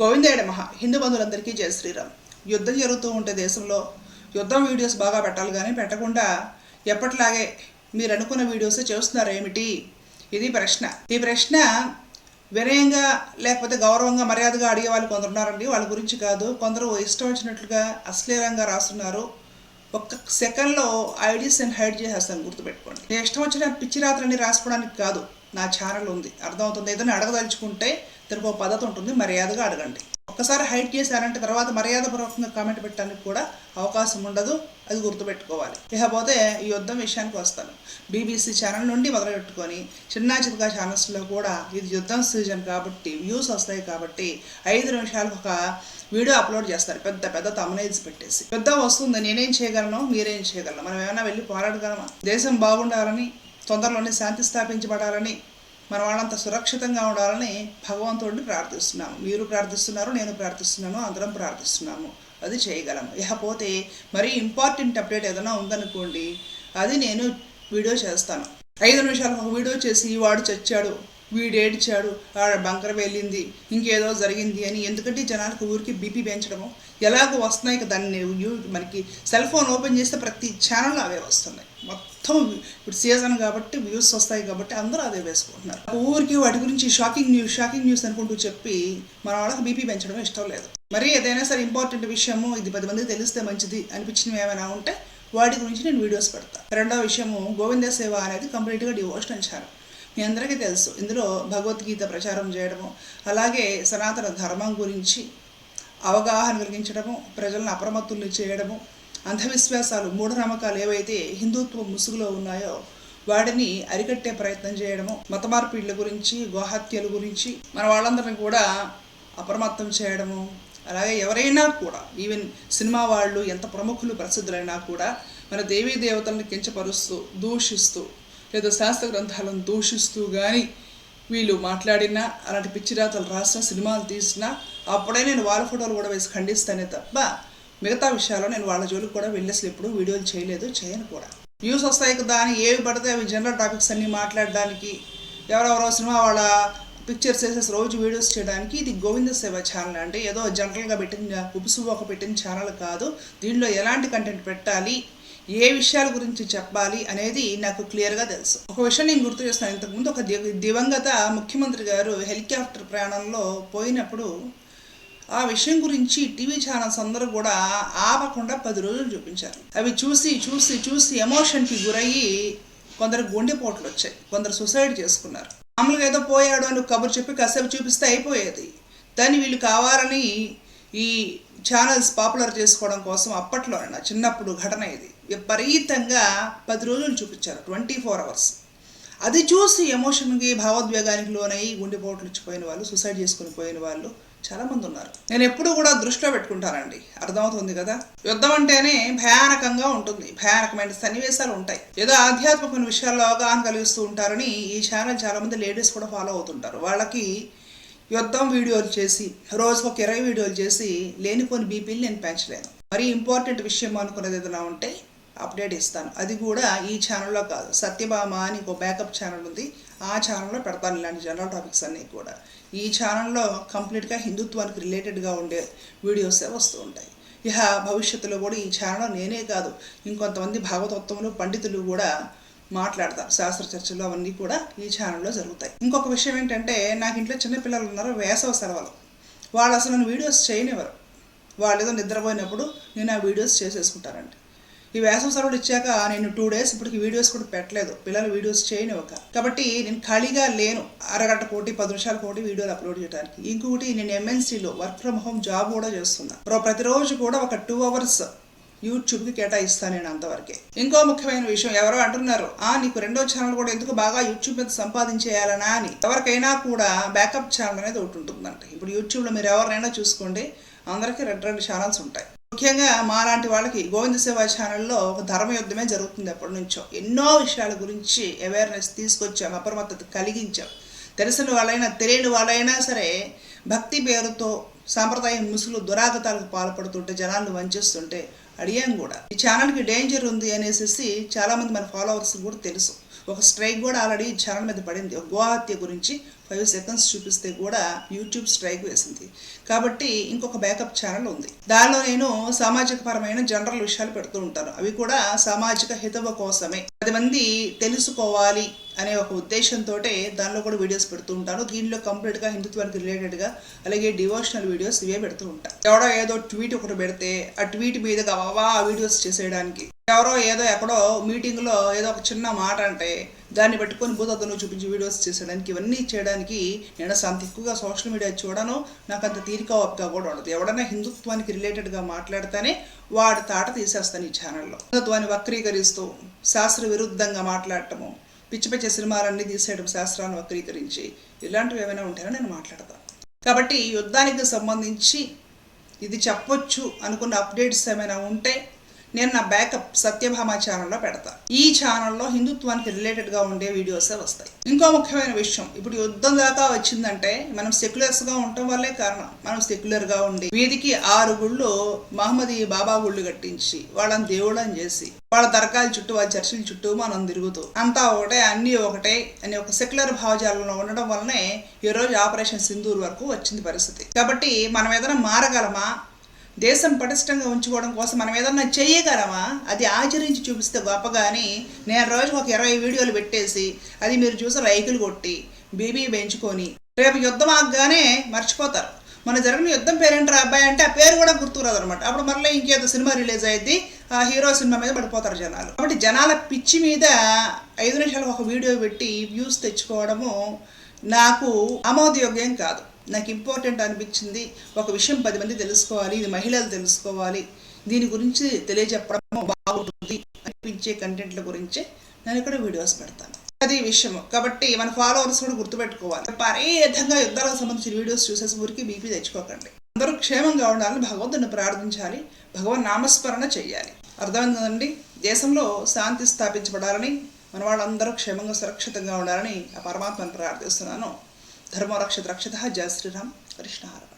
గోవిందేడ మహా హిందూ బంధువులందరికీ జయ శ్రీరామ్. యుద్ధం జరుగుతూ ఉంటే దేశంలో యుద్ధం వీడియోస్ బాగా పెట్టాలి కానీ పెట్టకుండా ఎప్పటిలాగే మీరు అనుకున్న వీడియోస్ చేస్తున్నారు ఏమిటి? ఇది ప్రశ్న. ఈ ప్రశ్న వినయంగా లేకపోతే గౌరవంగా మర్యాదగా అడిగే వాళ్ళు కొందరు ఉన్నారండి. వాళ్ళ గురించి కాదు. కొందరు ఇష్టం వచ్చినట్లుగా అశ్లీలంగా రాస్తున్నారు. ఒక్క సెకండ్లో ఐడీస్ అండ్ హైడ్ చేసేస్తాను గుర్తుపెట్టుకోండి. నేను ఇష్టం వచ్చిన పిచ్చి రాత్రని రాసుకోవడానికి కాదు. నా ఛానల్ ఉంది. అర్థమవుతుంది. ఏదైనా అడగదలుచుకుంటే తిరుగు పద్ధతి ఉంటుంది. మర్యాదగా అడగండి. ఒక్కసారి హైట్ చేశారంటే తర్వాత మర్యాదపూర్వకంగా కామెంట్ పెట్టడానికి కూడా అవకాశం ఉండదు. అది గుర్తుపెట్టుకోవాలి. ఇకపోతే ఈ యుద్ధం విషయానికి వస్తాను. బీబీసీ ఛానల్ నుండి మొదలుపెట్టుకొని చిన్న చితకా ఛానల్స్లో కూడా ఇది యుద్ధం సీజన్ కాబట్టి వ్యూస్ వస్తాయి కాబట్టి ఐదు నిమిషాలకు ఒక వీడియో అప్లోడ్ చేస్తారు. పెద్ద పెద్ద తమనైజ్ పెట్టేసి. యుద్ధం వస్తుంది. నేనేం చేయగలను? మీరేం చేయగలను? మనం ఏమైనా వెళ్ళి పోరాడగలమా? దేశం బాగుండాలని తొందరలోనే శాంతి స్థాపించబడాలని మన వాళ్ళంతా సురక్షితంగా ఉండాలని భగవంతుడిని ప్రార్థిస్తున్నాము. మీరు ప్రార్థిస్తున్నారు నేను ప్రార్థిస్తున్నాను అందరం ప్రార్థిస్తున్నాము. అది చేయగలము. ఇకపోతే మరీ ఇంపార్టెంట్ అప్డేట్ ఏదైనా ఉందనుకోండి అది నేను వీడియో చేస్తాను. ఐదు నిమిషాలు ఒక వీడియో చేసి వాడు చచ్చాడు వీడు ఏడ్చాడు ఆడ బంకర వెళ్ళింది ఇంకేదో జరిగింది అని ఎందుకంటే జనాలకు ఊరికి బీపీ పెంచడము. ఎలాగో వస్తున్నాయి కదా దాన్ని మనకి సెల్ ఫోన్ ఓపెన్ చేస్తే ప్రతి ఛానల్ అవే వస్తున్నాయి. మొత్తం మొత్తం ఇప్పుడు సీజన్ కాబట్టి వ్యూస్ వస్తాయి కాబట్టి అందరూ అదే వేసుకుంటున్నారు. ఊరికి వాటి గురించి షాకింగ్ న్యూస్ షాకింగ్ న్యూస్ అనుకుంటూ చెప్పి మన వాళ్ళకి బీపీ పెంచడం ఇష్టం లేదు. మరి ఏదైనా సరే ఇంపార్టెంట్ విషయము ఇది పది మందికి తెలిస్తే మంచిది అనిపించినవి ఏమైనా ఉంటే వాటి గురించి నేను వీడియోస్ పెడతాను రెండో విషయము గోవింద సేవ అనేది కంప్లీట్గా డివోషనల్ ఛానల్ మీ అందరికీ తెలుసు ఇందులో భగవద్గీత ప్రచారం చేయడము అలాగే సనాతన ధర్మం గురించి అవగాహన కలిగించడము ప్రజలను అప్రమత్తుల్ని చేయడము అంధవిశ్వాసాలు మూఢనమ్మకాలు ఏవైతే హిందుత్వ ముసుగులో ఉన్నాయో వాడిని అరికట్టే ప్రయత్నం చేయడము మత మార్పిడ్ల గురించి గోహత్యల గురించి మన వాళ్ళందరిని కూడా అప్రమత్తం చేయడము అలాగే ఎవరైనా కూడా ఈవెన్ సినిమా వాళ్ళు ఎంత ప్రముఖులు ప్రసిద్ధులైనా కూడా మన దేవీ దేవతలను కించపరుస్తూ దూషిస్తూ లేదా శాస్త్ర గ్రంథాలను దూషిస్తూ కానీ వీళ్ళు మాట్లాడినా అలాంటి పిచ్చిరాతలు రాసినా సినిమాలు తీసినా అప్పుడే నేను వాళ్ళ ఫోటోలు కూడా వేసి ఖండిస్తానే తప్ప మిగతా విషయాల్లో నేను వాళ్ళ జోలికి కూడా వెళ్ళి అసలు ఎప్పుడు వీడియోలు చేయలేదు చేయను కూడా. వ్యూస్ వస్తాయి కదా అని ఏవి పడితే అవి జనరల్ టాపిక్స్ అన్నీ మాట్లాడడానికి ఎవరెవరో సినిమా వాళ్ళ పిక్చర్స్ వేసేసి రోజు వీడియోస్ చేయడానికి ఇది గోవింద సేవ ఛానల్ అంటే ఏదో జనరల్గా పెట్టిన ఉపుసు పెట్టిన ఛానల్ కాదు. దీనిలో ఎలాంటి కంటెంట్ పెట్టాలి ఏ విషయాల గురించి చెప్పాలి అనేది నాకు క్లియర్గా తెలుసు. ఒక విషయం నేను గుర్తు చేస్తాను. ఇంతకుముందు ఒక దివంగత ముఖ్యమంత్రి గారు హెలికాప్టర్ ప్రయాణంలో పోయినప్పుడు ఆ విషయం గురించి టీవీ ఛానల్స్ అందరూ కూడా ఆపకుండా పది రోజులు చూపించారు. అవి చూసి చూసి చూసి ఎమోషన్కి గురయ్యి కొందరు గుండెపోట్లు వచ్చాయి. కొందరు సూసైడ్ చేసుకున్నారు. మామూలుగా ఏదో పోయాడు అని కబురు చెప్పి కాసేపు చూపిస్తే అయిపోయేది. దాన్ని వీళ్ళు కావాలని ఈ ఛానల్స్ పాపులర్ చేసుకోవడం కోసం అప్పట్లో నా చిన్నప్పుడు ఘటన ఇది. విపరీతంగా పది రోజులు చూపించారు ట్వంటీ ఫోర్ అవర్స్. అది చూసి ఎమోషన్కి భావోద్వేగానికి లోనై గుండెపోట్లు ఇచ్చిపోయిన వాళ్ళు సూసైడ్ చేసుకుని పోయిన వాళ్ళు చాలా మంది ఉన్నారు నేను ఎప్పుడు కూడా దృష్టిలో పెట్టుకుంటానండి. అర్థమవుతుంది కదా? యుద్ధం అంటేనే భయానకంగా ఉంటుంది. భయానకమైన సన్నివేశాలు ఉంటాయి. ఏదో ఆధ్యాత్మికమైన విషయాల్లో అవగాహన కలిగిస్తూ ఉంటారని ఈ ఛానల్ చాలా మంది లేడీస్ కూడా ఫాలో అవుతుంటారు. వాళ్ళకి యుద్ధం వీడియోలు చేసి రోజుకు ఒక ఇరవై వీడియోలు చేసి లేనిపోని బీపీలు నేను పెంచలేను. మరీ ఇంపార్టెంట్ విషయం అనుకునేది ఏదైనా ఉంటే అప్డేట్ ఇస్తాను. అది కూడా ఈ ఛానల్లో కాదు. సత్యభామ అని ఒక బ్యాకప్ ఛానల్ ఉంది. ఆ ఛానల్లో పెడతాను ఇలాంటి జనరల్ టాపిక్స్ అన్నీ కూడా. ఈ ఛానల్లో కంప్లీట్గా హిందుత్వానికి రిలేటెడ్గా ఉండే వీడియోసే వస్తూ ఉంటాయి. ఇక భవిష్యత్తులో కూడా ఈ ఛానల్ నేనే కాదు ఇంకొంతమంది భాగవతత్వములు పండితులు కూడా మాట్లాడతారు. శాస్త్ర చర్చలు అవన్నీ కూడా ఈ ఛానల్లో జరుగుతాయి. ఇంకొక విషయం ఏంటంటే నాకు ఇంట్లో చిన్నపిల్లలు ఉన్నారు వేసవ సెలవులు. వాళ్ళు అసలు నేను వీడియోస్ చేయనివ్వరు. వాళ్ళు ఏదో నిద్రపోయినప్పుడు నేను ఆ వీడియోస్ చేసేసుకుంటానండి ఈ వేసవి సెలవులు ఇచ్చాక నేను టూ డేస్ ఇప్పటికి వీడియోస్ కూడా పెట్టలేదు. పిల్లలు వీడియోస్ చేయనివ్వక. కాబట్టి నేను ఖాళీగా లేను. అరగంట కోటి పది నిమిషాల కోటి వీడియోలు అప్లోడ్ చేయడానికి ఇంకొకటి నేను ఎంఎన్సీలో వర్క్ ఫ్రమ్ హోమ్ జాబ్ కూడా చేస్తున్నా. ప్రతిరోజు కూడా ఒక టూ అవర్స్ యూట్యూబ్కి కేటాయిస్తాను నేను అంతవరకే. ఇంకో ముఖ్యమైన విషయం ఎవరో అంటున్నారు ఆ నీకు రెండో ఛానల్ కూడా ఎందుకు బాగా యూట్యూబ్ మీద సంపాదించేయాలనా? అని. ఎవరికైనా కూడా బ్యాకప్ ఛానల్ అనేది ఒకటి ఉంటుందంట. ఇప్పుడు యూట్యూబ్లో మీరు ఎవరినైనా చూసుకోండి అందరికీ రెండు రెండు ఛానల్స్ ఉంటాయి. ముఖ్యంగా మాలాంటి వాళ్ళకి గోవింద సేవా ఛానల్లో ఒక ధర్మ యుద్ధమే జరుగుతుంది ఎప్పటి నుంచో. ఎన్నో విషయాల గురించి అవేర్నెస్ తీసుకొచ్చాం అప్రమత్తత కలిగించాం. తెలిసిన వాళ్ళైనా తెలియని వాళ్ళైనా సరే భక్తి పేరుతో సాంప్రదాయం ముసులు దురాగతాలకు పాల్పడుతుంటే జనాలను వంచేస్తుంటే అడిగాం కూడా. ఈ ఛానల్కి డేంజర్ ఉంది అనేసి చాలామంది మన ఫాలోవర్స్ కూడా తెలుసు. ఒక స్ట్రైక్ కూడా ఆల్రెడీ ఛానల్ మీద పడింది. ఒక గోహత్య గురించి ఫైవ్ సెకండ్స్ చూపిస్తే కూడా యూట్యూబ్ స్ట్రైక్ వేసింది. కాబట్టి ఇంకొక బ్యాకప్ ఛానల్ ఉంది. దానిలో నేను సామాజిక పరమైన జనరల్ విషయాలు పెడుతూ ఉంటాను. అవి కూడా సామాజిక హితవ కోసమే. పది మంది తెలుసుకోవాలి అనే ఒక ఉద్దేశంతో దానిలో కూడా వీడియోస్ పెడుతూ ఉంటాను. దీనిలో కంప్లీట్గా హిందుత్వానికి రిలేటెడ్గా అలాగే డివోషనల్ వీడియోస్ ఇవే పెడుతూ ఉంటాను ఎవడో ఏదో ట్వీట్ ఒకటి పెడితే ఆ ట్వీట్ మీద ఆ వీడియోస్ చేసేయడానికి ఎవరో ఏదో ఎక్కడో మీటింగ్లో ఏదో ఒక చిన్న మాట అంటే దాన్ని పట్టుకొని భూతత్వంలో చూపించి వీడియోస్ చేసేయడానికి ఇవన్నీ చేయడానికి నేను అంత ఎక్కువగా సోషల్ మీడియా చూడను. నాకు అంత తీరిక ఓపిక కూడా ఉండదు. ఎవడన్నా హిందుత్వానికి రిలేటెడ్గా మాట్లాడితేనే వాడి తాట తీసేస్తాను ఈ ఛానల్లో. హిందుత్వాన్ని వక్రీకరిస్తూ శాస్త్ర విరుద్ధంగా మాట్లాడటము పిచ్చి పిచ్చి సినిమాలన్నీ తీసేయడం శాస్త్రాన్ని వక్రీకరించి ఇలాంటివి ఏమైనా ఉంటేనే నేను మాట్లాడతాను కాబట్టి యుద్ధానికి సంబంధించి ఇది చెప్పొచ్చు అనుకున్న అప్డేట్స్ ఏమైనా ఉంటే నేను నా బ్యాకప్ సత్యభామ ఛానల్లో పెడతా. ఈ ఛానల్లో హిందుత్వానికి రిలేటెడ్గా ఉండే వీడియోసే వస్తాయి. ఇంకో ముఖ్యమైన విషయం ఇప్పుడు యుద్ధం దాకా వచ్చిందంటే మనం సెక్యులర్స్గా ఉండటం వల్లే కారణం. మనం సెక్యులర్గా ఉండి వీధికి ఆరు గుళ్ళు మహమ్మదీ బాబా గుళ్ళు కట్టించి వాళ్ళని దేవుళ్ళని చేసి వాళ్ళ దర్గాల చుట్టూ వాళ్ళ చర్చిల చుట్టూ మనం తిరుగుతూ అంతా ఒకటే అన్నీ ఒకటే అనే ఒక సెక్యులర్ భావజాలంలో ఉండడం వల్లనే ఈరోజు ఆపరేషన్ సింధూర్ వరకు వచ్చింది పరిస్థితి. కాబట్టి మనం ఏదైనా మారగలమా? దేశం పటిష్టంగా ఉంచుకోవడం కోసం మనం ఏదన్నా చేయగలమా అది ఆచరించి చూపిస్తే గొప్ప కానీ నేను రోజుకు ఒక ఇరవై వీడియోలు పెట్టేసి అది మీరు చూసి లైకులు కొట్టి బీబీ పెంచుకొని రేపు యుద్ధం ఆగగానే మర్చిపోతారు. మన జరిగిన యుద్ధం పేరేంటారు అబ్బాయి అంటే ఆ పేరు కూడా గుర్తురాదు అనమాట అప్పుడు మళ్ళీ ఇంకేదో సినిమా రిలీజ్ అయ్యింది ఆ హీరో సినిమా మీద పడిపోతారు జనాలు. కాబట్టి జనాల పిచ్చి మీద ఐదు నిమిషాలు ఒక వీడియో పెట్టి వ్యూస్ తెచ్చుకోవడము నాకు ఆమోదయోగ్యం కాదు. నాకు ఇంపార్టెంట్ అనిపించింది. ఒక విషయం పది మంది తెలుసుకోవాలి ఇది మహిళలు తెలుసుకోవాలి. దీని గురించి తెలియజెప్పడం బాగుంటుంది. అనిపించే కంటెంట్ల గురించే నేను ఇక్కడ వీడియోస్ పెడతాను. అది విషయం కాబట్టి మన ఫాలోవర్స్ కూడా గుర్తుపెట్టుకోవాలి. విధంగా యుద్ధాలకు సంబంధించిన వీడియోస్ చూసేసి ఊరికి బీపీ తెచ్చుకోకండి. అందరూ క్షేమంగా ఉండాలని భగవంతుని ప్రార్థించాలి. భగవన్ నామస్మరణ చేయాలి అర్థమైందండి? దేశంలో శాంతి స్థాపించబడాలని మన వాళ్ళందరూ క్షేమంగా సురక్షితంగా ఉండాలని ఆ పరమాత్మను ప్రార్థిస్తున్నాను. ధర్మరక్షత రక్షత జయ శ్రీరామ్ కృష్ణ హర